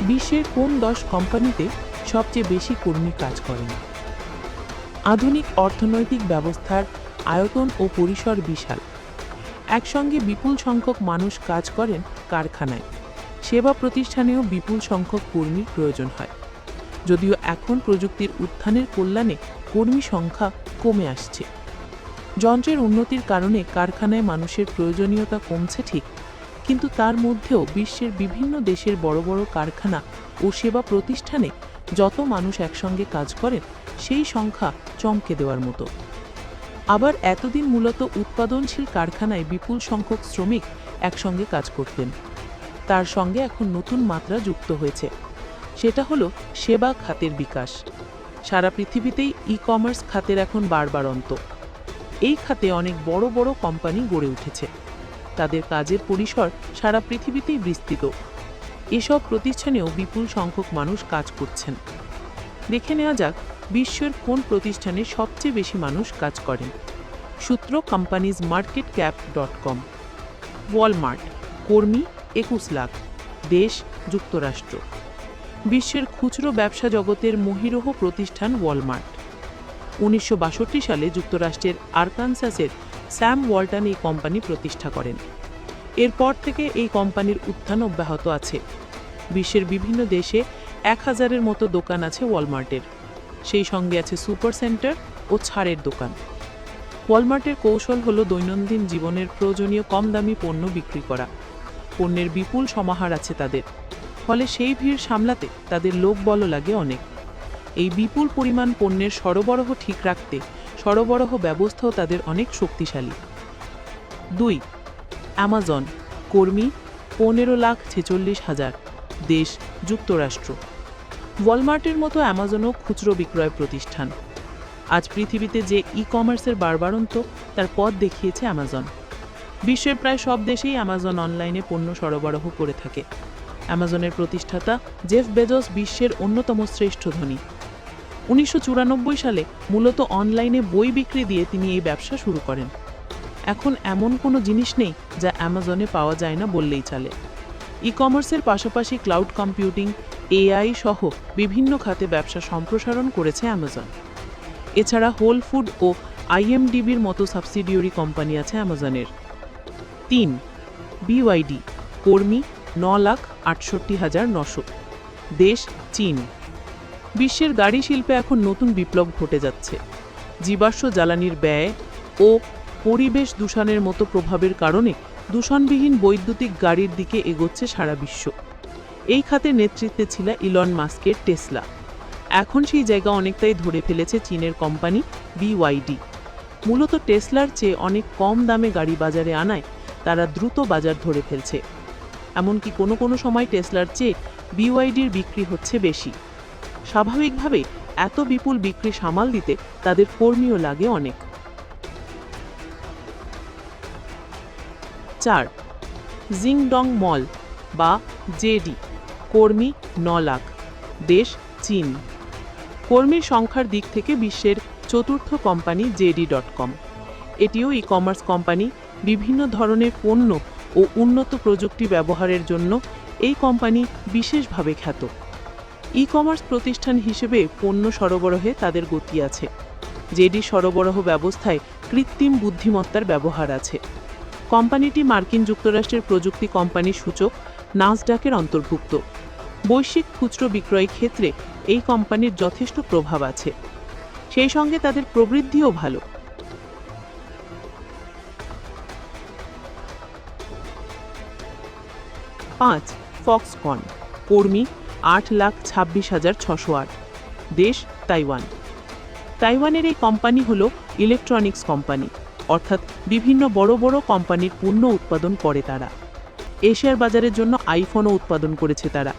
বিশ্বের কোন দশ কোম্পানিতে সবচেয়ে বেশি কর্মী কাজ করেন? আধুনিক অর্থনৈতিক ব্যবস্থার আয়তন ও পরিসর বিশাল। একসঙ্গে বিপুল সংখ্যক মানুষ কাজ করেন কারখানায়। সেবা প্রতিষ্ঠানেও বিপুল সংখ্যক কর্মীর প্রয়োজন হয়। যদিও এখন প্রযুক্তির উত্থানের কল্যাণে কর্মী সংখ্যা কমে আসছে। যন্ত্রের উন্নতির কারণে কারখানায় মানুষের প্রয়োজনীয়তা কমছে ঠিক কিন্তু তার মধ্যেও বিশ্বের বিভিন্ন দেশের বড় বড় কারখানা ও সেবা প্রতিষ্ঠানে যত মানুষ একসঙ্গে কাজ করেন, সেই সংখ্যা চমকে দেওয়ার মতো। আবার এতদিন মূলত উৎপাদনশীল কারখানায় বিপুল সংখ্যক শ্রমিক একসঙ্গে কাজ করতেন। তার সঙ্গে এখন নতুন মাত্রা যুক্ত হয়েছে। সেটা হলো সেবা খাতের বিকাশ। সারা পৃথিবীতেই ই কমার্স খাতের এখন বারবার অন্ত। এই খাতে অনেক বড় বড় কোম্পানি গড়ে উঠেছে। তাদের কাজের পরিসর সারা পৃথিবীতেই বিস্তৃত। এসব প্রতিষ্ঠানেও বিপুল সংখ্যক মানুষ কাজ করছেন। দেখে নেওয়া যাক বিশ্বের কোন প্রতিষ্ঠানে সবচেয়ে বেশি মানুষ কাজ করেন। সূত্র companies market cap dot com Walmart কর্মী একুশ লাখ। দেশ, যুক্তরাষ্ট্র। বিশ্বের খুচরো ব্যবসা জগতের মহিরহ প্রতিষ্ঠান ওয়ালমার্ট উনিশশো বাষট্টি সালে যুক্তরাষ্ট্রের আরকানসাসের স্যাম ওয়ালটন এই কোম্পানি প্রতিষ্ঠা করেন। এরপর থেকে এই কোম্পানির উত্থান অব্যাহত আছে। বিশ্বের বিভিন্ন দেশে এক হাজারের মতো দোকান আছে ওয়ালমার্টের। সেই সঙ্গে আছে সুপার সেন্টার ও ছাড়ের দোকান। ওয়ালমার্টের কৌশল হলো দৈনন্দিন জীবনের প্রয়োজনীয় কম দামি পণ্য বিক্রি করা। পণ্যের বিপুল সমাহার আছে তাদের। ফলে সেই ভিড় সামলাতে তাদের লোক বল লাগে অনেক। এই বিপুল পরিমাণ পণ্যের সরবরাহ ঠিক রাখতে সরবরাহ ব্যবস্থাও তাদের অনেক শক্তিশালী। দুই অ্যামাজন কর্মী, পনেরো লাখ ছেচল্লিশ হাজার, দেশ, যুক্তরাষ্ট্র। ওয়ালমার্টের মতো অ্যামাজনও খুচরো বিক্রয় প্রতিষ্ঠান। আজ পৃথিবীতে যে ই কমার্সের বারবারন্ত, তার পথ দেখিয়েছে অ্যামাজন বিশ্বের প্রায় সব দেশেই অ্যামাজন অনলাইনে পণ্য সরবরাহ করে থাকে। অ্যামাজনের প্রতিষ্ঠাতা জেফ বেজস বিশ্বের অন্যতম শ্রেষ্ঠ ধনী। উনিশশো চুরানব্বই সালে মূলত অনলাইনে বই বিক্রি দিয়ে তিনি এই ব্যবসা শুরু করেন। এখন এমন কোনো জিনিস নেই যা অ্যামাজনে পাওয়া যায় না বললেই চলে। ই কমার্সের পাশাপাশি ক্লাউড কম্পিউটিং এআই সহ বিভিন্ন খাতে ব্যবসা সম্প্রসারণ করেছে অ্যামাজন। এছাড়া হোল ফুড ও আইএমডিবির মতো সাবসিডিওরি কোম্পানি আছে অ্যামাজনের। তিন বিওয়াইডি কর্মী ন লাখ আটষট্টি হাজার নশো। দেশ, চীন। বিশ্বের গাড়ি শিল্পে এখন নতুন বিপ্লব ঘটে যাচ্ছে। জীবাশ্ম জ্বালানির ব্যয় ও পরিবেশ দূষণের মতো প্রভাবের কারণে দূষণবিহীন বৈদ্যুতিক গাড়ির দিকে এগোচ্ছে সারা বিশ্ব। এই খাতে নেতৃত্বে ছিল ইলন মাস্কের টেসলা। এখন সেই জায়গা অনেকটাই ধরে ফেলেছে চীনের কোম্পানি বিওয়াইডি। মূলত টেসলার চেয়ে অনেক কম দামে গাড়ি বাজারে আনায় তারা দ্রুত বাজার ধরে ফেলছে। এমনকি কোনো কোনো সময় টেসলার চেয়ে বিওয়াইডির বিক্রি হচ্ছে বেশি। স্বাভাবিকভাবে এত বিপুল বিক্রি সামাল দিতে তাদের কর্মীও লাগে অনেক। চার, জিংডং মল বা জেডি, কর্মী ন লাখ, দেশ, চীন। কর্মীর সংখ্যার দিক থেকে বিশ্বের চতুর্থ কোম্পানি জেডি ডট কম। এটিও ই কমার্স কোম্পানি, বিভিন্ন ধরনের পণ্য ও উন্নত প্রযুক্তি ব্যবহারের জন্য এই কোম্পানি বিশেষভাবে খ্যাত। ই কমার্স প্রতিষ্ঠান হিসেবে পণ্য সরবরাহে তাদের গতি আছে। জেডি সরবরাহ ব্যবস্থায় কৃত্রিম বুদ্ধিমত্তার ব্যবহার আছে। কোম্পানিটি মার্কিন যুক্তরাষ্ট্রের প্রযুক্তি কোম্পানি সূচক নাসডাকের অন্তর্ভুক্ত। বৈশ্বিক খুচরো বিক্রয় ক্ষেত্রে এই কোম্পানির যথেষ্ট প্রভাব আছে। সেই সঙ্গে তাদের প্রবৃদ্ধিও ভালো। পাঁচ ফক্সকন কর্মী আট লাখ ছাব্বিশ হাজার ছশো আট। দেশ তাইওয়ান। তাইওয়ানের এই কোম্পানি হল ইলেকট্রনিক্স কোম্পানি, অর্থাৎ বিভিন্ন বড় বড় কোম্পানির পণ্য উৎপাদন করে তারা। এশিয়ার বাজারের জন্য আইফোনও উৎপাদন করেছে তারা।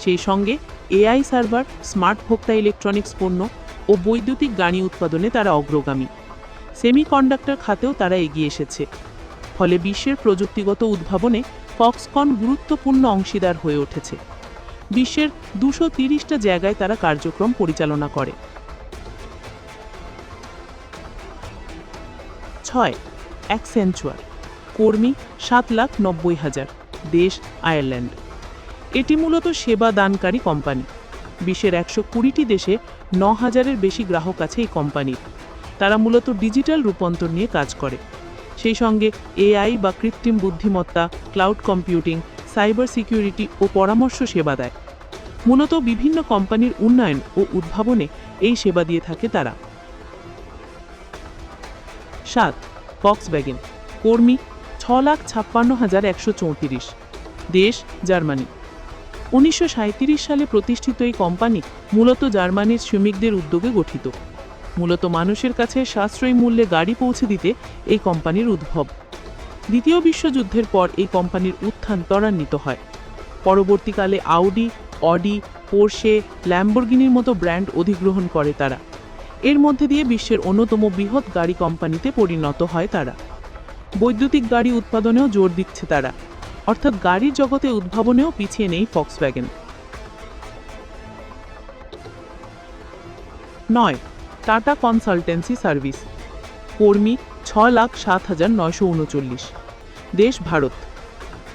সেই সঙ্গে এআই সার্ভার, স্মার্ট ভোক্তা ইলেকট্রনিক্স পণ্য ও বৈদ্যুতিক গাড়ি উৎপাদনে তারা অগ্রগামী। সেমিকন্ডাক্টর খাতেও তারা এগিয়ে এসেছে। ফলে বিশ্বের প্রযুক্তিগত উদ্ভাবনে ফক্সকন গুরুত্বপূর্ণ অংশীদার হয়ে উঠেছে। বিশ্বের দুশো তিরিশটা জায়গায় তারা কার্যক্রম পরিচালনা করে। ছয় অ্যাকসেঞ্চুয়ার কর্মী সাত লাখ নব্বই হাজার। দেশ আয়ারল্যান্ড। এটি মূলত সেবা দানকারী কোম্পানি। বিশ্বের একশো কুড়িটি দেশে ন হাজারের বেশি গ্রাহক আছে এই কোম্পানির। তারা মূলত ডিজিটাল রূপান্তর নিয়ে কাজ করে। সেই সঙ্গে এআই বা কৃত্রিম বুদ্ধিমত্তা, ক্লাউড কম্পিউটিং সাইবার সিকিউরিটি ও পরামর্শ সেবা দেয়। মূলত বিভিন্ন কোম্পানির উন্নয়ন ও উদ্ভাবনে এই সেবা দিয়ে থাকে তারা। সাত ফক্সব্যাগেন কর্মী ছ লাখ ছাপ্পান্ন হাজার একশো চৌত্রিশ, দেশ, জার্মানি। উনিশশো সাঁইত্রিশ সালে প্রতিষ্ঠিত এই কোম্পানি মূলত জার্মানির শ্রমিকদের উদ্যোগে গঠিত। মূলত মানুষের কাছে সাশ্রয়ী মূল্যে গাড়ি পৌঁছে দিতে এই কোম্পানির উদ্ভব। দ্বিতীয় বিশ্বযুদ্ধের পর এই কোম্পানির উত্থান ত্বরান্বিত হয়। পরবর্তীকালে আউডি, অডি, পোর্শে, ল্যাম্বরগিনির মতো ব্র্যান্ড অধিগ্রহণ করে তারা। এর মধ্যে দিয়ে বিশ্বের অন্যতম বৃহৎ গাড়ি কোম্পানিতে পরিণত হয় তারা। বৈদ্যুতিক গাড়ি উৎপাদনেও জোর দিচ্ছে তারা। অর্থাৎ গাড়ির জগতে উদ্ভাবনেও পিছিয়ে নেই ফক্সওয়াগন। নয়, টাটা কনসালটেন্সি সার্ভিস। কর্মী ছ লাখ সাত হাজার নয়শো উনচল্লিশ। দেশ ভারত।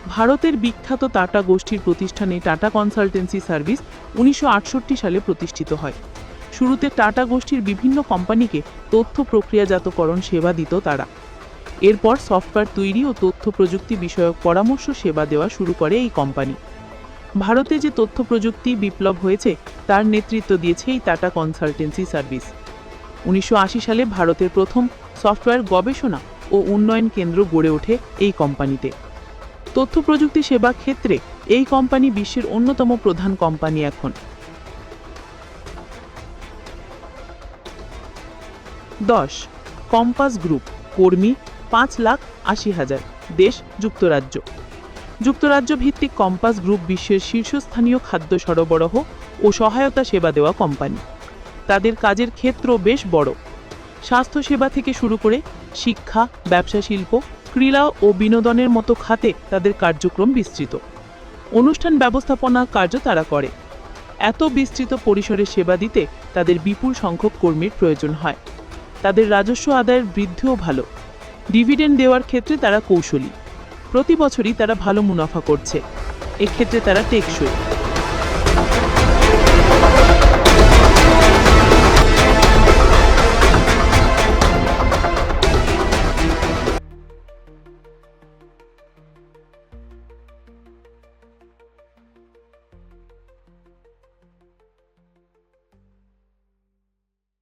ভারতের বিখ্যাত টাটা গোষ্ঠীর প্রতিষ্ঠানে টাটা কনসালটেন্সি সার্ভিস উনিশশো আটষট্টি সালে প্রতিষ্ঠিত হয়। শুরুতে টাটা গোষ্ঠীর বিভিন্ন কোম্পানিকে তথ্য প্রক্রিয়াজাতকরণ সেবা দিত তারা। এরপর সফটওয়্যার তৈরি ও তথ্য প্রযুক্তি বিষয়ক পরামর্শ সেবা দেওয়া শুরু করে এই কোম্পানি। ভারতে যে তথ্য প্রযুক্তি বিপ্লব হয়েছে, তার নেতৃত্ব দিয়েছে এই টাটা কনসালটেন্সি সার্ভিস। উনিশশো আশি সালে ভারতের প্রথম সফটওয়্যার গবেষণা ও উন্নয়ন কেন্দ্র গড়ে ওঠে এই কোম্পানিতে। তথ্য প্রযুক্তি সেবা ক্ষেত্রে এই কোম্পানি বিশ্বের অন্যতম প্রধান কোম্পানি এখন। দশ, কম্পাস গ্রুপ, কর্মী পাঁচ লাখ আশি হাজার, দেশ, যুক্তরাজ্য। যুক্তরাজ্য ভিত্তিক কম্পাস গ্রুপ বিশ্বের শীর্ষস্থানীয় খাদ্য সরবরাহ ও সহায়তা সেবা দেওয়া কোম্পানি। তাদের কাজের ক্ষেত্র বেশ বড়। স্বাস্থ্যসেবা থেকে শুরু করে শিক্ষা, ব্যবসা শিল্প, ক্রীড়া ও বিনোদনের মতো খাতে তাদের কার্যক্রম বিস্তৃত। অনুষ্ঠান ব্যবস্থাপনা কার্য তারা করে। এত বিস্তৃত পরিসরে সেবা দিতে তাদের বিপুল সংখ্যক কর্মীর প্রয়োজন হয়। তাদের রাজস্ব আদায়ের বৃদ্ধিও ভালো। ডিভিডেন্ড দেওয়ার ক্ষেত্রে তারা কৌশলী। প্রতি বছরই তারা ভালো মুনাফা করছে। এক্ষেত্রে তারা টেকসই।